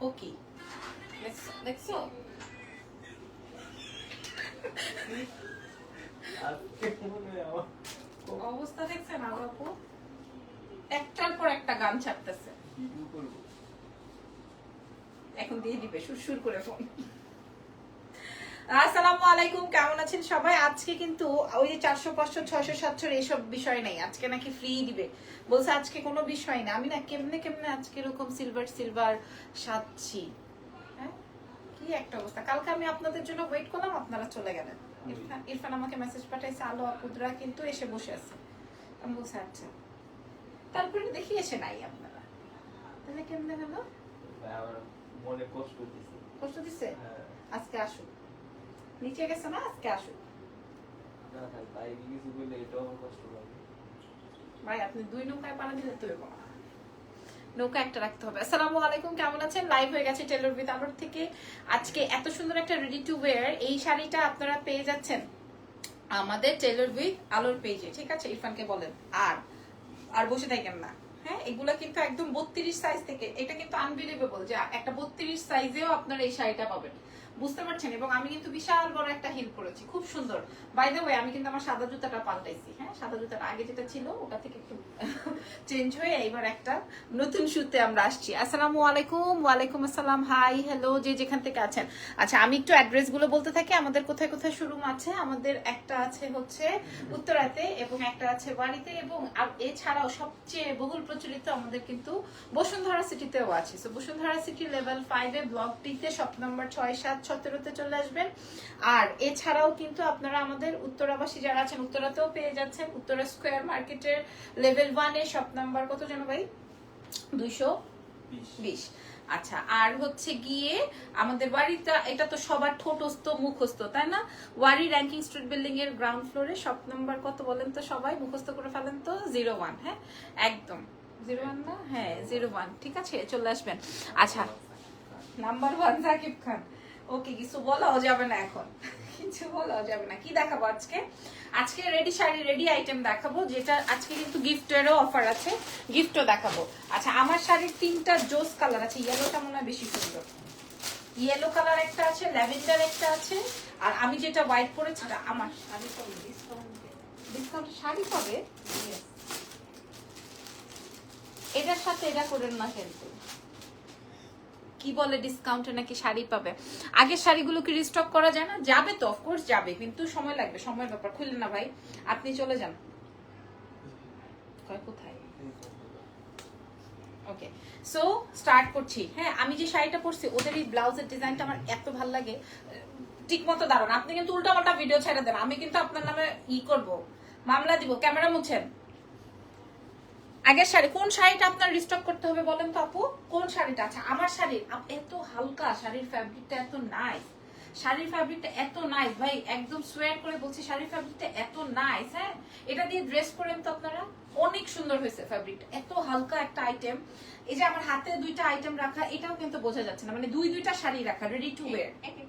ও কি দেখছ অবস্থা দেখছেন আর আপু? একটার পর একটা গান ছাড়তেছে। এখন দিয়ে দিবে সুর সুর করে ফোন আসসালামু আলাইকুম কেমন আছেন সবাই? আজকে কিন্তু ওই যে চারশো পাঁচশো ছয়শো সাতশোর এইসব বিষয় নেই। আজকে নাকি ফ্রি দিবে। বলছে আজকে কোনো বিষয় না। আমি না কেমনে কেমনে আজকে এরকম সিলভার সিলভার সাজছি। হ্যাঁ? কি একটা অবস্থা। কালকে আমি আপনাদের জন্য ওয়েট করলাম আপনারা চলে গেলেন। ইরফান ইরফান আমাকে মেসেজ পাঠাইছে আলো আপুদরা কিন্তু এসে বসে আছে। আমি বলছি আচ্ছা। তারপরে দেখি এসে নাই আপনারা। তাহলে কেমনে মনে কষ্ট দিছে কষ্ট হ্যাঁ। আজকে আসুক নিচে গেছে না আজকে আসুক। ভাই বাইরে কিছু বললে এটাও আমার কষ্ট লাগে। ভাই আপনি দুই নৌকায় পাড়া দিলে তো এরকম নৌকা একটা রাখতে হবে। আসসালামু আলাইকুম কেমন আছেন? লাইভ হয়ে গেছে টেলর উইথ আলোর থেকে। আজকে এত সুন্দর একটা রেডি টু ওয়্যার এই শাড়িটা আপনারা পেয়ে যাচ্ছেন আমাদের টেলর উইথ আলোর পেজে ঠিক আছে? ইরফানকে বলেন। আর আর বসে থাকেন না। হ্যাঁ এগুলো কিন্তু একদম বত্রিশ সাইজ থেকে এটা কিন্তু আনবিলিভেবল যে একটা বত্রিশ সাইজেও আপনারা এই শাড়িটা পাবেন। বুঝতে পারছেন? এবং আমি কিন্তু বিশাল বড় একটা হিল করেছি। খুব সুন্দর। বাই দ্য ওয়ে আমি কিন্তু আমার সাদা জুতাটা পাল্টাইছি হ্যাঁ? সাদা জুতাটা আগে যেটা ছিল, ওটা থেকে একটু চেঞ্জ হয়ে এইবার একটা নতুন আমরা আসছি। আসসালামু আলাইকুম, ওয়ালাইকুম আসসালাম হাই হ্যালো যে যেখান থেকে আছেন। আচ্ছা আমি একটু বলতে থাকি। আমাদের কোথায় কোথায় শোরুম আছে? আমাদের একটা আছে হচ্ছে উত্তরাতে এবং একটা আছে বাড়িতে এবং এছাড়াও সবচেয়ে বহুল প্রচলিত আমাদের কিন্তু বসুন্ধরা সিটিতেও আছে। তো বসুন্ধরা সিটি লেভেল ফাইভে ব্লক টিতে শপ নাম্বার ছয় সাত সতেরোতে চলে আসবেন। আর এছাড়াও কিন্তু আপনারা আমাদের উত্তরাবাসী যারা আছেন, উত্তরাতেও পেয়ে যাচ্ছেন। উত্তরা স্কোয়ার মার্কেটের লেভেল ওয়ানে শপ নাম্বার কত যেন ভাই? দুইশো বিশ। আচ্ছা আর হচ্ছে গিয়ে আমাদের বাড়িটা এটা তো সবার ঠোঁটস্থ মুখস্থ তাই না? ওয়ারি র্যাঙ্কিং স্ট্রিট বিল্ডিং এর গ্রাউন্ড ফ্লোরে শপ নাম্বার কত বলেন তো সবাই? মুখস্থ করে ফেলেন তো জিরো ওয়ান হ্যাঁ? একদম। জিরো ওয়ান না? হ্যাঁ জিরো ওয়ান ঠিক আছে চলে আসবেন। আচ্ছা number one Shakib Khan. Okay কিছু বলাও যাবে না এখন। আচ্ছা ইয়েলো কালার একটা আছে ল্যাভেন্ডার একটা আছে, আর আমি যেটা হোয়াইট পরেছি সেটা আমার শাড়ি পাবে ডিসকাউন্টে শাড়ি পাবে এটার সাথে এটা করেন না কিন্তু। কি বলে ডিসকাউন্টে নাকি শাড়ি পাবে? আগের শাড়িগুলো কি রিস্টক করা যায় না? যাবে তো অফকোর্স যাবে, কিন্তু সময় লাগবে, সময়ের ব্যাপার। খুললেন না ভাই, আপনি চলে যান। কোথায়? ওকে সো স্টার্ট করছি। হ্যাঁ আমি যে শাড়িটা পরছি ওদের এই ব্লাউজের ডিজাইনটা আমার এত ভালো লাগে, ঠিক মতো আপনি কিন্তু উল্টাপাল্টা ভিডিও ছেড়ে দেন, আমি কিন্তু আপনার নামে ই করব। মামলা দিব, ক্যামেরা মুছেন। আগের শাড়ি, কোন শাড়িটা আপনার রিস্টক করতে হবে বলেন তো আপু? কোন শাড়িটা? আচ্ছা আমার শাড়ির এত হালকা, শাড়ির ফ্যাব্রিকটা এত নাইস শাড়ির ফ্যাব্রিকটা এত নাইস ভাই, একদম সোয়ার করে বলছি, শাড়ির ফ্যাব্রিকটা এত নাইস হ্যাঁ? এটা দিয়ে ড্রেস করেন তো আপনারা। অনেক সুন্দর হয়েছে ফ্যাব্রিকটা এত হালকা একটা আইটেম এই যে আমার হাতে দুইটা আইটেম রাখা, এটাও কিন্তু বোঝা যাচ্ছে না। মানে দুই, দুইটা শাড়ি রাখা রেডি টু শাড়ি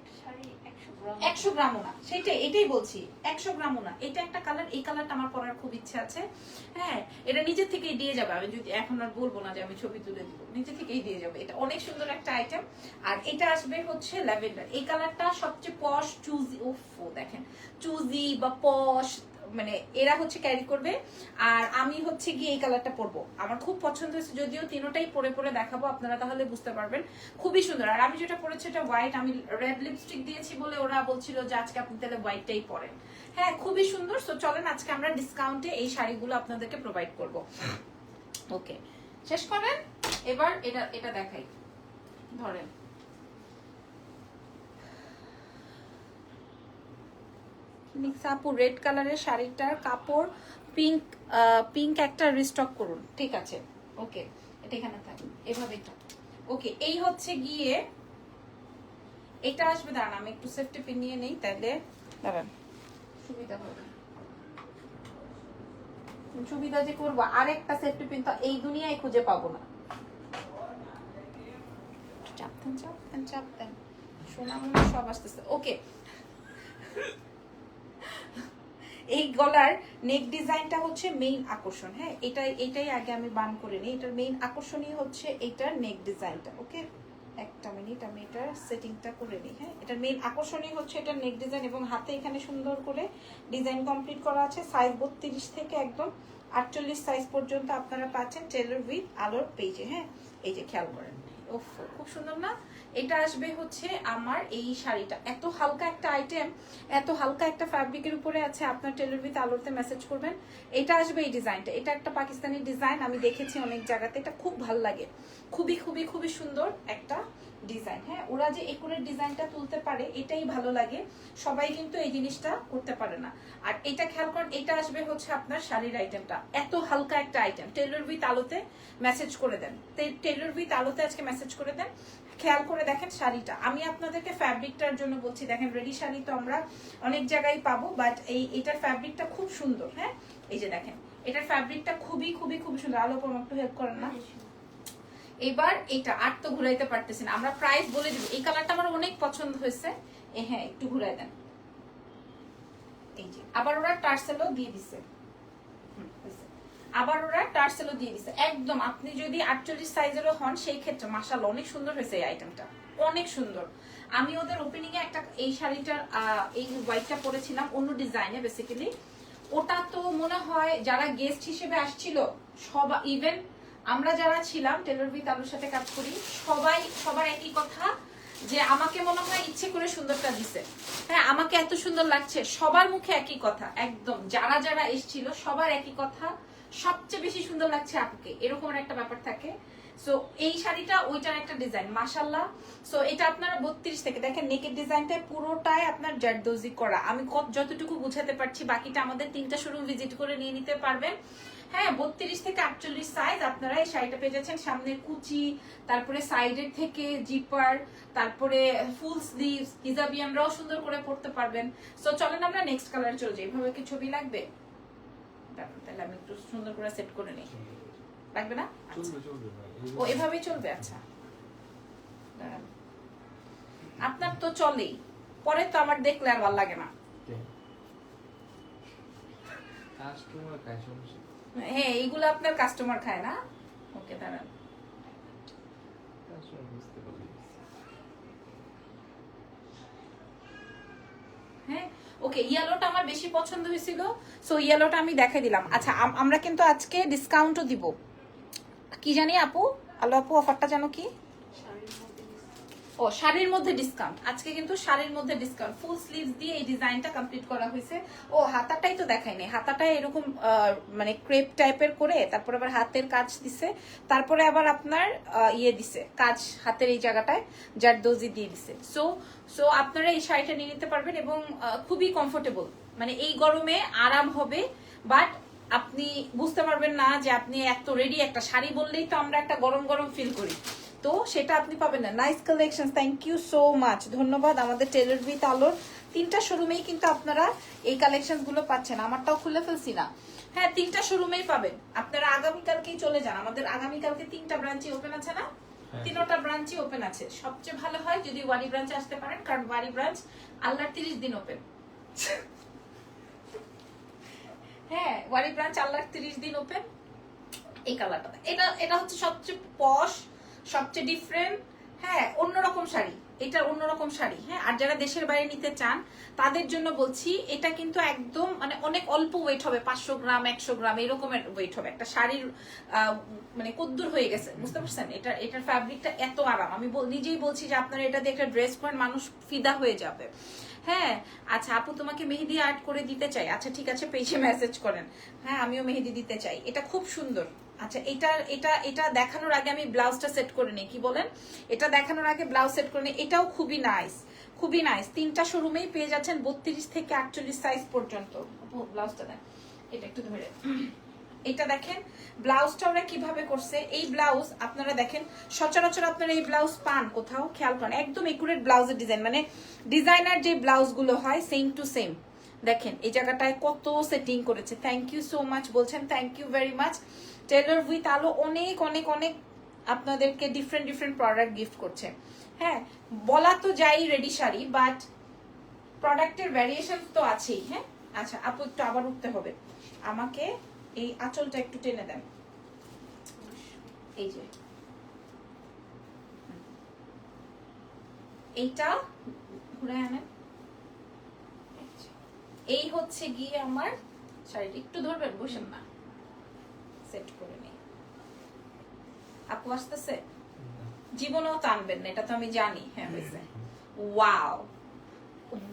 একশো গ্রাম একশো গ্রামও না, সেটাই, এটাই বলছি, একশো গ্রামও না। এটা একটা কালার এই কালারটা আমার পরার খুব ইচ্ছে আছে। হ্যাঁ এটা নিজের থেকেই দিয়ে যাবে, আমি যদি এখন আর বলব না যে আমি ছবি তুলে দিব, নিজে থেকেই দিয়ে যাবে। এটা অনেক সুন্দর একটা আইটেম আর এটা আসবে হচ্ছে ল্যাভেন্ডার এই কালারটা সবচেয়ে পশ চুজি উফ দেখেন চুজি বা পশ মানে এরা হচ্ছে ক্যারি করবে, আর আমি হচ্ছে গিয়ে এই কালারটা পরবো। আমার খুব পছন্দ হয়েছে, যদিও তিনোটাই পরে পরে দেখাবো, আপনারা তাহলে বুঝতে পারবেন। খুবই সুন্দর, আর আমি যেটা পরেছি এটা হোয়াইট আমি রেড লিপস্টিক দিয়েছি বলে ওরা বলছিল যে আজকে আপনি তাহলে হোয়াইটটাই পরেন। হ্যাঁ খুবই সুন্দর সো চলেন আজকে আমরা ডিসকাউন্টে এই শাড়িগুলো আপনাদেরকে প্রোভাইড করব। ওকে শেষ করেন, এবার এটা এটা দেখাই। ধরেন। ফিনিক্স আপু রেড কালারের শাড়িটার কাপড় পিঙ্ক পিঙ্ক একটা রিস্টক করুন। ঠিক আছে? ওকে এটা এখানে থাক। এভাবেই ওকে এই হচ্ছে গিয়ে এটা আসবে দাঁড়ান আমি একটু সেফটি পিন নিয়ে নেই তাহলে দাঁড়ান। সুবিধা হবে। সুবিধা যে করব আরেকটা সেফটি পিন তো এই দুনিয়ায় খুঁজে পাবো না। চাপ দেন চাপ দেন চাপ দেন। সোনা সব আসতেছে। ওকে এই গলার নেক ডিজাইনটা হচ্ছে মেইন আকর্ষণ হ্যাঁ? এটাই এটাই আগে আমি বান করে নিই। এটার মেইন আকর্ষণই হচ্ছে এটার নেক ডিজাইনটা ওকে? একটা মিনিট আমি এটার সেটিংটা করে নিই হ্যাঁ? এটার মেইন আকর্ষণীয় হচ্ছে এটার নেক ডিজাইন এবং হাতে এখানে সুন্দর করে ডিজাইন কমপ্লিট করা আছে। সাইজ বত্রিশ থেকে একদম আটচল্লিশ সাইজ পর্যন্ত আপনারা পাচ্ছেন টেলর উইথ আলোর পেজে হ্যাঁ? এই যে খেয়াল করেন। ওফ, খুব সুন্দর না? এটা আসবে হচ্ছে আমার এই শাড়িটা। এত হালকা একটা আইটেম এত হালকা একটা ফ্যাব্রিকের উপরে আছে, আপনার টেলর উইথ আলোতে মেসেজ করবেন। এটা আসবে এই ডিজাইনটা। এটা একটা পাকিস্তানি ডিজাইন, আমি দেখেছি অনেক জায়গাতে। এটা খুব ভালো লাগে। খুবই খুবই খুবই সুন্দর একটা ডিজাইন। হ্যাঁ ওরা যে একুরের ডিজাইনটা তুলতে পারে, এটাই ভালো লাগে। সবাই কিন্তু এই জিনিসটা করতে পারে না। আর এটা খেয়াল করেন, এটা আসবে হচ্ছে আপনার শাড়ির আইটেমটা এত হালকা একটা আইটেম টেলর উইথ আলোতে মেসেজ করে দেন। টেলর উইথ আলোতে আজকে মেসেজ করে দেন। খেয়াল করে দেখেন শাড়িটা। আমি আপনাদেরকে ফ্যাব্রিকটার জন্য বলছি, দেখেন রেডি শাড়ি তো আমরা অনেক জায়গায় পাবো বাট এই, এটার ফ্যাব্রিকটা খুব সুন্দর হ্যাঁ? এই যে দেখেন, এটার ফ্যাব্রিকটা খুবই খুবই খুবই সুন্দর। আলো পরম, একটু হেল্প করেন না। এবার এটা আর তো ঘুরাইতে পারতেছি না। আমরা প্রাইস বলে দিব। এই কালারটা আমার অনেক পছন্দ হয়েছে। এ হ্যাঁ একটু ঘুরাই দেন। এই যে, আবার ওরা টার্সেলও দিয়ে দিছে। হুম। আবার ওরা টার্সেলও দিয়ে দিছে। একদম, আপনি যদি আটচল্লিশ সাইজেরও হন, সেই ক্ষেত্রে মাসাল অনেক সুন্দর হয়েছে এই আইটেমটা অনেক সুন্দর। আমি ওদের ওপেনিং এ একটা এই শাড়িটার এই হোয়াইটটা পরেছিলাম, অন্য ডিজাইনে বেসিক্যালি ওটা তো মনে হয় যারা গেস্ট হিসেবে আসছিল, সব ইভেন আমরা যারা ছিলাম টেলর উইথ আলুর সাথে কাজ করি, সবাই, সবার একই কথা, যে আমাকে মনে হয় ইচ্ছে করে সুন্দরটা দিছে। হ্যাঁ আমাকে এত সুন্দর লাগছে, সবার মুখে একই কথা, একদম। যারা যারা এসছিল, সবার একই কথা সবচেয়ে বেশি সুন্দর লাগছে আপুকে। এরকম একটা ব্যাপার থাকে। সো এই শাড়িটা, ওইটার একটা ডিজাইন মাশাল্লাহ সো এটা আপনারা বত্রিশ থেকে, দেখেন, নেকের ডিজাইনটা পুরোটাই আপনার জারদোজি করা। আমি কত, যতটুকু বুঝাতে পারছি, বাকিটা আমাদের তিনটা শোরুম ভিজিট করে নিয়ে নিতে পারবেন। হ্যাঁ বত্রিশ থেকে আটচল্লিশ সাইজ আপনারা এই শাড়িটা পেয়ে যাচ্ছেন। সামনের কুচি, তারপরে সাইডের থেকে জিপার তারপরে ফুল স্লিভস হিজাবিয়ানরাও সুন্দর করে পড়তে পারবেন। সো চলেন আমরা নেক্সট কালার চলে যাই। এভাবে কি ছবি লাগবে? দাঁড়ান, তাহলে আমি একটু সুন্দর করে সেট করে নিই। লাগবে না? আচ্ছা। ও এভাবেই চলবে? আচ্ছা। আপনার তো চলেই। পরে তো আমার দেখলে আর ভালো লাগে না। হ্যাঁ এইগুলো আপনার কাস্টমার খায় না? ওকে দাঁড়ান কাস্টমার বুঝতে পারবে হ্যাঁ ওকে ইয়েলোটা আমার বেশি পছন্দ হয়েছিল সো ইয়েলোটা আমি দেখে দিলাম। আচ্ছা আমরা কিন্তু আজকে ডিসকাউন্টও দিব। কি জানি আপু? আলো আপু অফারটা জানো কি? ও, শাড়ির মধ্যে ডিসকাউন্ট আজকে কিন্তু শাড়ির মধ্যে ডিসকাউন্ট ফুল স্লিভস দিয়ে এই ডিজাইনটা কমপ্লিট করা হয়েছে। ও, হাতাটাই তো দেখাই দেখায়নি হাতাটাই এরকম মানে ক্রেপ টাইপের করে তারপরে আবার হাতের কাজ দিছে। তারপরে আবার আপনার ইয়ে দিছে, কাজ হাতের এই জায়গাটায়, জারদোজি দিয়ে দিছে। সো সো আপনারা এই শাড়িটা নিয়ে নিতে পারবেন এবং খুবই কমফোর্টেবল মানে এই গরমে আরাম হবে বাট আপনি বুঝতে পারবেন না যে আপনি এত রেডি একটা শাড়ি বললেই তো আমরা একটা গরম গরম ফিল করি। তো সেটা আপনি পাবেন না। Nice collection thank you so much ধন্যবাদ আমাদের টেলর উইথ আলোর তিনটা শোরুমেই কিন্তু আপনারা এই কালেকশনগুলো পাচ্ছেন। আমারটাও খুলে ফেলছি না। হ্যাঁ তিনটা শোরুমেই পাবেন। আপনারা আগামীকালকেই চলে যান। আমাদের আগামীকালকে তিনটা ব্রাঞ্চই ওপেন আছে না? হ্যাঁ। তিনোটা ব্রাঞ্চই ওপেন আছে। সবচেয়ে ভালো হয় যদি ওয়ারি ব্রাঞ্চে আসতে পারেন কারণ ওয়ারি ব্রাঞ্চ আল্লাহর তিরিশ দিন ওপেন হ্যাঁ ওয়ারি ব্রাঞ্চ আল্লাহর তিরিশ দিন ওপেন এই কালারটা এটা এটা হচ্ছে সবচেয়ে পশ সবচেয়ে ডিফারেন্ট হ্যাঁ অন্যরকম শাড়ি। এটা অন্যরকম শাড়ি হ্যাঁ আর যারা দেশের বাইরে নিতে চান, তাদের জন্য বলছি, এটা কিন্তু একদম মানে অনেক অল্প ওয়েট হবে, পাঁচশো গ্রাম, একশো গ্রাম, এরকমের ওয়েট হবে। একটা শাড়ির মানে কদ্দুর হয়ে গেছে, বুঝতে পারছেন? এটা, এটার ফ্যাব্রিকটা এত আরাম। আমি নিজেই বলছি যে আপনারা এটা দিয়ে একটা ড্রেস পরেন, মানুষ ফিদা হয়ে যাবে। হ্যাঁ আচ্ছা আপু তোমাকে মেহেদি আর্ট করে দিতে চাই। আচ্ছা ঠিক আছে পেজে মেসেজ করেন। হ্যাঁ আমিও মেহেদি দিতে চাই। এটা খুব সুন্দর। আচ্ছা এটা এটা এটা দেখানোর আগে আমি ব্লাউজটা সেট করে নিই, কি বলেন? এটা দেখানোর আগে ব্লাউজ সেট করে নিই, এটাও খুবই নাইস খুবই নাইস তিনটা শোরুমেই পেয়ে যাচ্ছেন বত্রিশ থেকে আটচল্লিশ সাইজ পর্যন্ত। ব্লাউজটা দেন এটা একটু ধরে। এটা দেখেন, ব্লাউজটা ওরা কীভাবে করছে, এই ব্লাউজ আপনারা দেখেন, সচরাচর আপনারা এই ব্লাউজ পান কোথাও, খেয়াল করেন, একদম একুরেট ব্লাউজের ডিজাইন মানে ডিজাইনার যে ব্লাউজগুলো হয় সেম টু সেম দেখেন, এই জায়গাটায় কত সেটিং করেছে। থ্যাংক ইউ সো মাচ বলছেন thank you very much tailor with Alo অনেক অনেক অনেক আপনাদেরকে ডিফারেন্ট ডিফারেন্ট প্রোডাক্ট গিফট করছে। হ্যাঁ বলা তো যাই রেডি শাড়ি বাট প্রোডাক্টের ভ্যারিয়েশন তো আছেই হ্যাঁ? আচ্ছা আপু একটু আবার উঠতে হবে। আমাকে এই আঁচলটা একটু টেনে দেন। এই যে। এইটা ঘুরে আনেন। এই হচ্ছে গিয়ে আমার শাড়িটা। একটু ধরবেন, বসেন না। সেট করে নিই। আপু আসতেছে? জীবনেও টানবেন না এটা তো আমি জানি হ্যাঁ হয়েছে। ওয়াও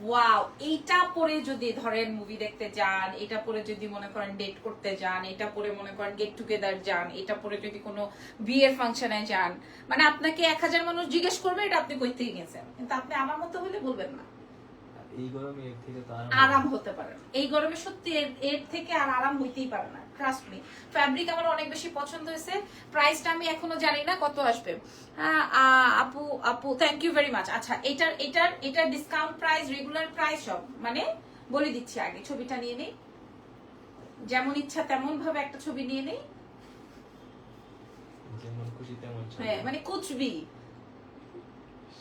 ওয়াও এইটা পরে যদি ধরেন মুভি দেখতে যান এটা পরে যদি মনে করেন ডেট করতে যান এটা পরে মনে করেন গেট টুগেদার যান এটা পরে যদি কোনো বিয়ের ফাংশনে যান মানে আপনাকে এক হাজার মানুষ জিজ্ঞেস করবে এটা আপনি কই থেকে গেছেন। কিন্তু আপনি আমার মতো হলে বলবেন না। এই গরমে এর থেকে আরাম হতে পারে এই গরমে সত্যি এর থেকে আর আরাম হইতেই পারে না। ট্রাস্ট মি ফ্যাব্রিক আমার অনেক বেশি পছন্দ হয়েছে। প্রাইসটা আমি এখনও জানি না কত আসবে। আহ, আপু আপু থ্যাংক ইউ ভেরি মাচ আচ্ছা এটার এটার এটার ডিসকাউন্ট প্রাইস রেগুলার প্রাইস সব মানে বলে দিচ্ছি আগে ছবিটা নিয়ে নেই। যেমন ইচ্ছা তেমন ভাবে একটা ছবি নিয়ে নেই। যেমন খুশি তেমন হ্যাঁ মানে কুচবি।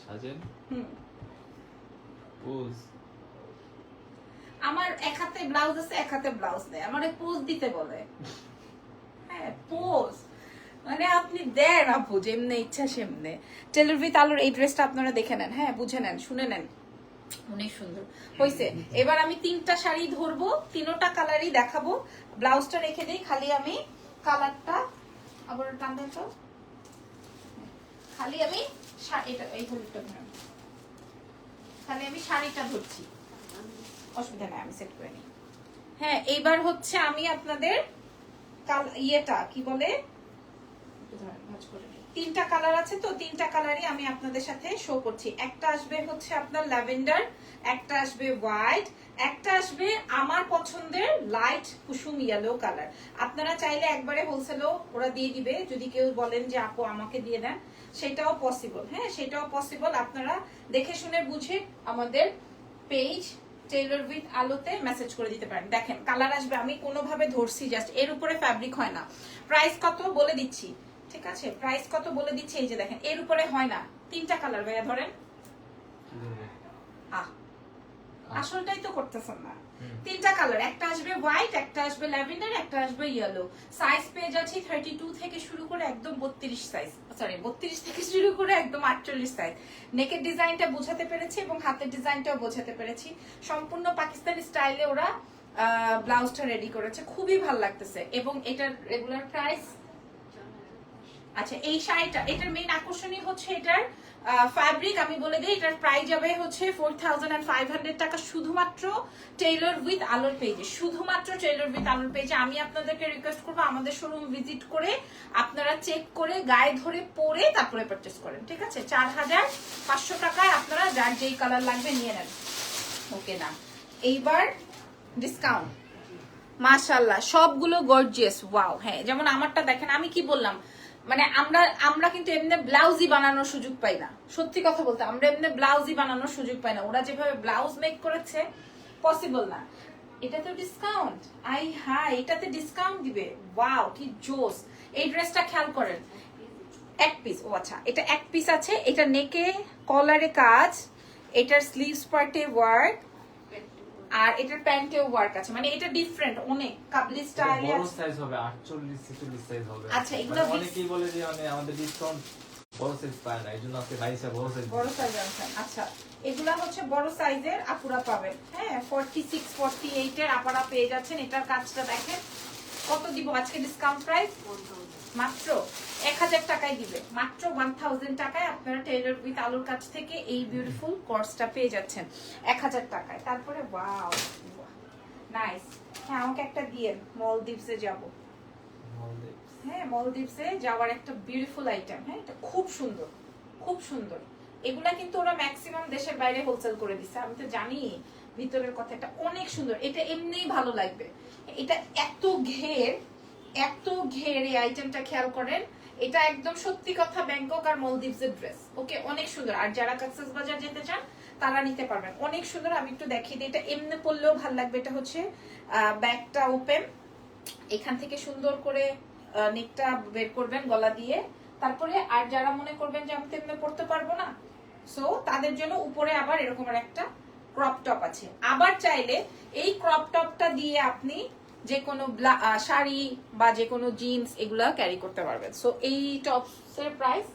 সাজেন? হুম। পোজ। আমার এক হাতে ব্লাউজ আছে, এক হাতে ব্লাউজ নেই আমার পোজ দিতে বলে। হ্যাঁ পোজ। মানে আপনি দেন আপু, যেমনে ইচ্ছা সেমনে। টেলর উইথ আলোর এই ড্রেসটা আপনারা দেখে নেন। হ্যাঁ বুঝে নেন, শুনে নেন। অনেক সুন্দর। হয়েছে এবার আমি তিনটা শাড়ি ধরবো, তিনোটা কালারই দেখাবো। ব্লাউজটা রেখে দিই, খালি আমি কালারটা। আবার টান দেন তো। খালি আমি এটা এই হলুদটা খালি আমি শাড়িটা ধরছি। অসুবিধা নাই, আমি সেট করে নিই। হ্যাঁ এইবার হচ্ছে আমি আপনাদের ইয়েটা কি বলে। তিনটা কালার আছে তো, তিনটা কালারই আমি আপনাদের সাথে শো করছি। একটা আসবে হচ্ছে আপনার ল্যাভেন্ডার একটা আসবে হোয়াইট একটা আসবে আমার পছন্দের লাইট কুসুম ইয়েলো কালার আপনারা চাইলে একবারে হোলসেলও ওরা দিয়ে দিবে। যদি কেউ বলেন যে, আপু, আমাকে দিয়ে দেন, সেটাও পসিবল হ্যাঁ সেটাও পসিবল আপনারা দেখে শুনে বুঝে আমাদের পেজ টেইলর উইথ আলোতে মেসেজ করে দিতে পারেন। দেখেন কালার আসবে আমি কোনোভাবে ধরছি জাস্ট এর উপরে ফ্যাব্রিক হয় না। প্রাইস কত বলে দিচ্ছি ঠিক আছে? প্রাইস কত বলে দিচ্ছি এই যে দেখেন এর উপরে হয় না। তিনটা কালার ভাইয়া ধরেন। আহ আসলটাই তো করতেছেন না। তিনটা কালার একটা আসবে হোয়াইট একটা আসবে ল্যাভেন্ডার একটা আসবে ইয়েলো সাইজ পেয়ে যাচ্ছি থার্টি টু থেকে শুরু করে একদম বত্রিশ সাইজ সরি বত্রিশ থেকে শুরু করে একদম আটচল্লিশ সাইজ নেকের ডিজাইনটা বোঝাতে পেরেছি এবং হাতের ডিজাইনটাও বোঝাতে পেরেছি। সম্পূর্ণ পাকিস্তানি স্টাইলে ওরা ব্লাউজটা রেডি করেছে। খুবই ভালো লাগতেছে। এবং এটার রেগুলার প্রাইস আচ্ছা এই শাড়িটা এটার মেইন আকর্ষণীয় হচ্ছে এটার ফ্যাব্রিক আমি বলে দিই, এটার প্রাইস যাবে হচ্ছে ফোর টাকা শুধুমাত্র টেইলর উইথ আলোর পেজে শুধুমাত্র টেইলর উইথ আলোর পেজে আমি আপনাদেরকে রিকোয়েস্ট করব আমাদের শোরুম ভিজিট করে আপনারা চেক করে গায়ে ধরে পরে তারপরে পারচেস করেন, ঠিক আছে? চার হাজার পাঁচশো টাকায় আপনারা যার যেই কালার লাগবে নিয়ে নেন। ওকে না। এইবার ডিসকাউন্ট মাশাল্লাহ সবগুলো গর্জিয়াস ওয়াও হ্যাঁ যেমন আমারটা দেখেন, আমি কি বললাম? মানে আমরা আমরা কিন্তু এমনি ব্লাউজই বানানোর সুযোগ পাই না। সত্যি কথা বলতে, আমরা এমনি ব্লাউজই বানানোর সুযোগ পাই না। ওরা যেভাবে ব্লাউজ মেক করেছে পসিবল না। এটা তো ডিসকাউন্ট আই হাই এটাতে ডিসকাউন্ট দিবে। ওয়াও কি জোস এই ড্রেসটা খেয়াল করেন। এক পিস ও আচ্ছা এটা এক পিস আছে। এটা নেকে কলারে কাজ। এটার স্লিভস পার্টে ওয়ার্ক আর এটার প্যান্টেও ওয়ার্ক আছে। মানে এটা ডিফারেন্ট অনেক কাবলি স্টাইলে বড় সাইজ হবে 48 46 সাইজ হবে। আচ্ছা, এগুলো মানে big- অনেকেই বলে যে মানে আমাদের ডিসকাউন্ট বড় সাইজ পায় না। এইজন্য আজকে ভাইসা বড় সাইজ বড় সাইজ আনছেন আচ্ছা এগুলা হচ্ছে বড় সাইজের আপুরা পাবেন। হ্যাঁ ফর্টি সিক্স এর এইটের আপারা পেয়ে যাচ্ছেন। এটার কাজটা দেখেন। কত দিব আজকে ডিসকাউন্ট প্রাইস মাত্র এক হাজার টাকায় দিবে। মাত্র ওয়ান থাউজেন্ড টাকায় আপনারা টেলার উইথ আলুর কাছ থেকে এই বিউটিফুল কোর্সটা পেয়ে যাচ্ছেন এক হাজার টাকায়। তারপরে ওয়াও নাইস হ্যাঁ আমাকে একটা দিয়ে মলদ্বীপসে যাব। হ্যাঁ মলদ্বীপসে যাওয়ার একটা বিউটিফুল আইটেম হ্যাঁ এটা খুব সুন্দর খুব সুন্দর। এগুলা কিন্তু ওরা ম্যাক্সিমাম দেশের বাইরে হোলসেল করে দিচ্ছে আমি তো জানি ভিতরের কথা এটা অনেক সুন্দর। এটা এমনিই ভালো লাগবে। এটা এত ঘের এত ঘের আইটেমটা খেয়াল করেন, এটা একদম সত্যি কথা ব্যাংকক আর মলদ্বীপসের ড্রেস ওকে? অনেক সুন্দর। আর যারা কক্সেস বাজার যেতে চান, তারা নিতে পারবেন। অনেক সুন্দর, আমি একটু দেখিয়ে দিই। এটা এমনি পড়লেও ভালো লাগবে। এটা হচ্ছে ব্যাগটা ওপেন এখান থেকে সুন্দর করে নেকটা বের করবেন গলা দিয়ে। তারপরে আর যারা মনে করবেন যে আমি তেমনি পড়তে পারব না সো তাদের জন্য উপরে আবার এরকম একটা ক্রপ টপ আছে। আবার চাইলে এই ক্রপ টপটা দিয়ে আপনি যে কোনো শাড়ি বা যে কোনো জিন্স এগুলো ক্যারি করতে পারবেন। সো এই টপস এর প্রাইস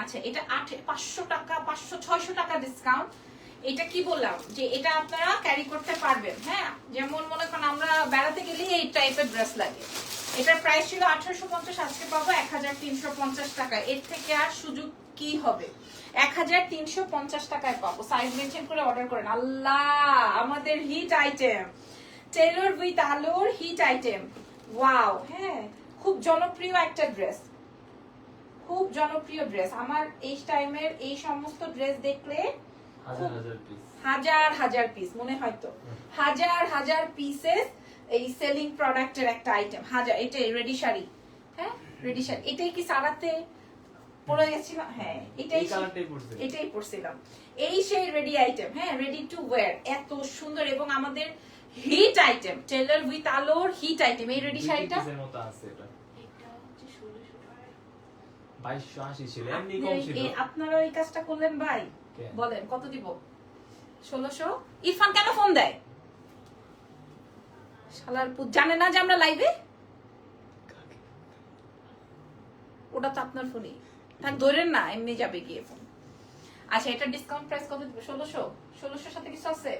আচ্ছা এটা আট পাঁচশো টাকা পাঁচশো ছয়শো টাকা ডিসকাউন্ট এটা কি বললাম? যে এটা আপনারা ক্যারি করতে পারবেন হ্যাঁ? যেমন মনে করেন আমরা বেড়াতে গেলে এই টাইপের ড্রেস লাগে। এটার প্রাইস ছিল আঠারোশো পঞ্চাশ, আজকে পাবো এক হাজার তিনশো পঞ্চাশ টাকা। এর থেকে আর সুযোগ কি হবে? এক হাজার তিনশো পঞ্চাশ টাকায় পাবো। সাইজ মেনশন করে অর্ডার করেন। আল্লাহ, আমাদের হিট আইটেম টেলর উইথ আলোর হিট আইটেম ওয়াও হ্যাঁ খুব জনপ্রিয় একটা ড্রেস খুব জনপ্রিয় ড্রেস আমার এই টাইমের এই সমস্ত ড্রেস দেখলে হাজার হাজার পিস হাজার হাজার পিস মনে হয় তো। হাজার হাজার পিসেস এই সেলিং প্রোডাক্টের একটা আইটেম হাজার এটাই রেডি শাড়ি। হ্যাঁ? রেডি শাড়ি। এটাই কি সারাতে পরে গেছিলাম? হ্যাঁ এটাই এটাই পড়ছিলাম। এই সেই রেডি আইটেম হ্যাঁ রেডি টু ওয়্যার এত সুন্দর এবং আমাদের হিট আইটেম টেলার উইথ আলোর হিট আইটেম এই রেডি শাড়িটা? আপনারা এই কাজটা করলেন ভাই? বলেন কত দিব? ষোলোশো? ইরফান কেন ফোন দেয়? শালার জানে না যে আমরা লাইভে ওটা তো আপনার ফোনই। থাক ধরেন না এমনি যাবে গিয়ে ফোন আচ্ছা এটা ডিসকাউন্ট প্রাইস কত দিব? ষোলোশো? ষোলোশোর সাথে কিছু আছে?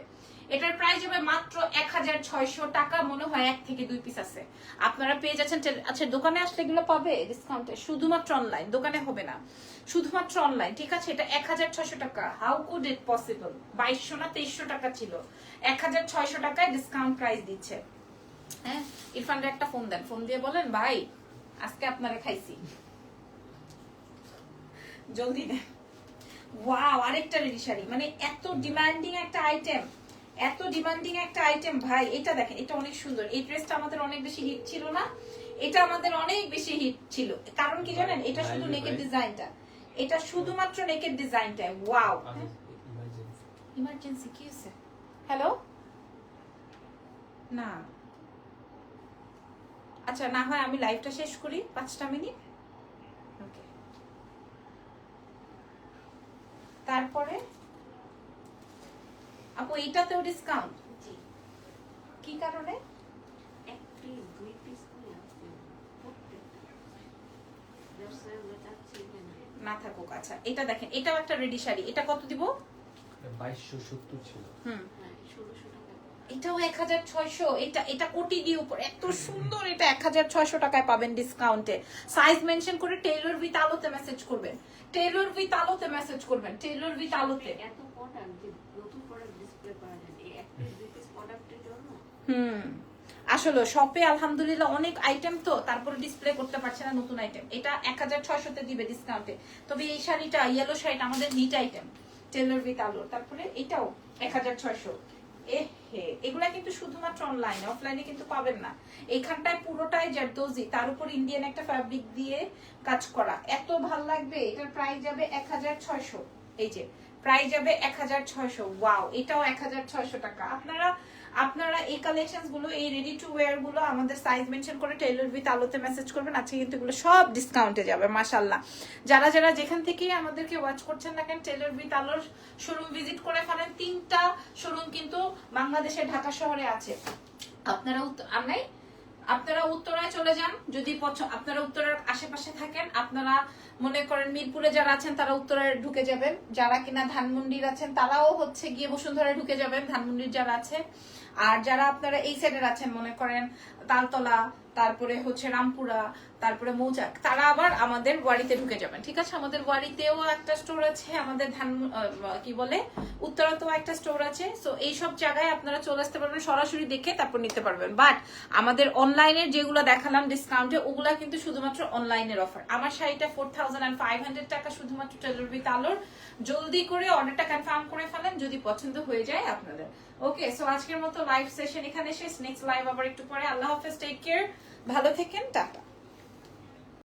এটার প্রাইস হবে মাত্র এক হাজার ছয়শো টাকা। মনে হয় এক থেকে দুই পিস আছে। আপনারা পেয়ে যাচ্ছেন আচ্ছা দোকানে আসলে এগুলো পাবে? ডিসকাউন্টে শুধুমাত্র অনলাইন দোকানে হবে না। শুধুমাত্র অনলাইন ঠিক আছে, এটা এক হাজার ছয়শো টাকা। হাউ কুড ইট পসিবল বাইশশো না তেইশশো টাকা ছিল। এক হাজার ছয়শো টাকায় ডিসকাউন্ট প্রাইস দিচ্ছে। হ্যাঁ ইরফানরে একটা ফোন দেন। ফোন দিয়ে বলেন, ভাই, আজকে আপনারা খাইছি। জলদি দেন। ওয়াও আরেকটা রেডি শাড়ি। মানে এত ডিমান্ডিং একটা আইটেম এত ডিমান্ডিং একটা আইটেম ভাই এটা দেখেন এটা অনেক সুন্দর। এই ড্রেসটা আমাদের অনেক বেশি হিট ছিল না এটা আমাদের অনেক বেশি হিট ছিল। কারণ কি জানেন এটা শুধু নেকের ডিজাইনটা এটা শুধুমাত্র নেকের ডিজাইনটা ওয়াও ইমার্জেন্সি কি হয়েছে? হ্যালো না। আচ্ছা না হয় আমি লাইভটা শেষ করি পাঁচটা মিনিট। ওকে তারপরে? আপু এটাতেও ডিসকাউন্ট জি। কি কারণে? না থাকুক আচ্ছা এটা দেখেন এটাও একটা রেডি শাড়ি এটা কত দিব? বাইশশো সত্তর ছিল। হুম। হ্যাঁ এটাও এক হাজার ছয়শো এটা এটা কোটি দিয়ে উপর এত সুন্দর এটা এক হাজার ছয়শো টাকায় পাবেন ডিসকাউন্টে সাইজ মেনশন করে টেলর উইথ আলোতে মেসেজ করবেন। টেলর উইথ আলোতে মেসেজ করবেন টেলর উইথ আলোতে। এত প্রোডাক্ট যে নতুন প্রোডাক্ট ডিসপ্লে করা যায় এই এক পিস দুই পিস প্রোডাক্টের জন্য আসলে শপে আলহামদুলিল্লাহ অনেক আইটেম তো, তারপরে ডিসপ্লে করতে পারছে না নতুন আইটেম এটা এক হাজার ছয়শোতে দিবে ডিসকাউন্টে তবে এই শাড়িটা ইয়েলো শাড়িটা আমাদের হিট আইটেম টেলর উইথ আলোর তারপরে এটাও এক হাজার ছয়শো। এগুলা কিন্তু শুধুমাত্র অনলাইনে অফলাইনে কিন্তু পাবেন না। এইখানটায় পুরোটাই জারদোজি, তার উপর ইন্ডিয়ান একটা ফ্যাব্রিক দিয়ে কাজ করা। এত ভালো লাগবে, এটার প্রাইস যাবে এক হাজার ছয়শো। এই যে প্রাইস যাবে এক হাজার ছয়শো। ওয়াও এটাও এক হাজার ছয়শো টাকা। আপনারা আপনারা এই কালেকশনগুলো, এই রেডি টু ওয়্যারগুলো আমাদের সাইজ মেনশন করে টেলর উইথ আলোতে মেসেজ করবেন। আজকে কিন্তু এগুলো সব ডিসকাউন্টে যাবে মাশাল্লাহ যারা যারা যেখান থেকে আমাদেরকে ওয়াচ করছেন না কেন টেলর উইথ আলোর শোরুম ভিজিট করে ফেলেন। তিনটা শোরুম কিন্তু বাংলাদেশের ঢাকা শহরে আছে। আপনারা নাই আপনারা উত্তরায় চলে যান। যদি আপনারা উত্তরের আশেপাশে থাকেন, আপনারা মনে করেন মিরপুরে যারা আছেন, তারা উত্তরে ঢুকে যাবেন। যারা কিনা ধানমন্ডির আছেন, তারাও হচ্ছে গিয়ে বসুন্ধরায় ঢুকে যাবেন, ধানমন্ডির যারা আছে। আর যারা আপনারা এই সাইডের আছেন, মনে করেন তালতলা, তারপরে হচ্ছে রামপুরা, তারপরে মৌচাক, তারা আবার আমাদের ওয়ারিতে ঢুকে যাবেন। ঠিক আছে? আমাদের ওয়ারিতেও একটা স্টোর আছে, আমাদের ধান কি বলে, উত্তরাতেও একটা স্টোর আছে। সো এই সব জায়গায় আপনারা চলে আসতে পারবেন, সরাসরি দেখে তারপর নিতে পারবেন। বাট আমাদের অনলাইনের যেগুলো দেখালাম ডিসকাউন্টে ওগুলা কিন্তু শুধুমাত্র অনলাইনের অফার আমার শাড়িটা ফোর টাকা শুধুমাত্র টেলর উইথ আলোর জলদি করে অর্ডারটা কনফার্ম করে ফেলেন, যদি পছন্দ হয়ে যায় আপনাদের। ওকে সো আজকের মতো লাইভ সেশন এখানে শেষ। নেক্সট লাইভ আবার একটু পরে। আল্লাহ হাফেজ টেক কেয়ার ভালো থেকেন, টাটা।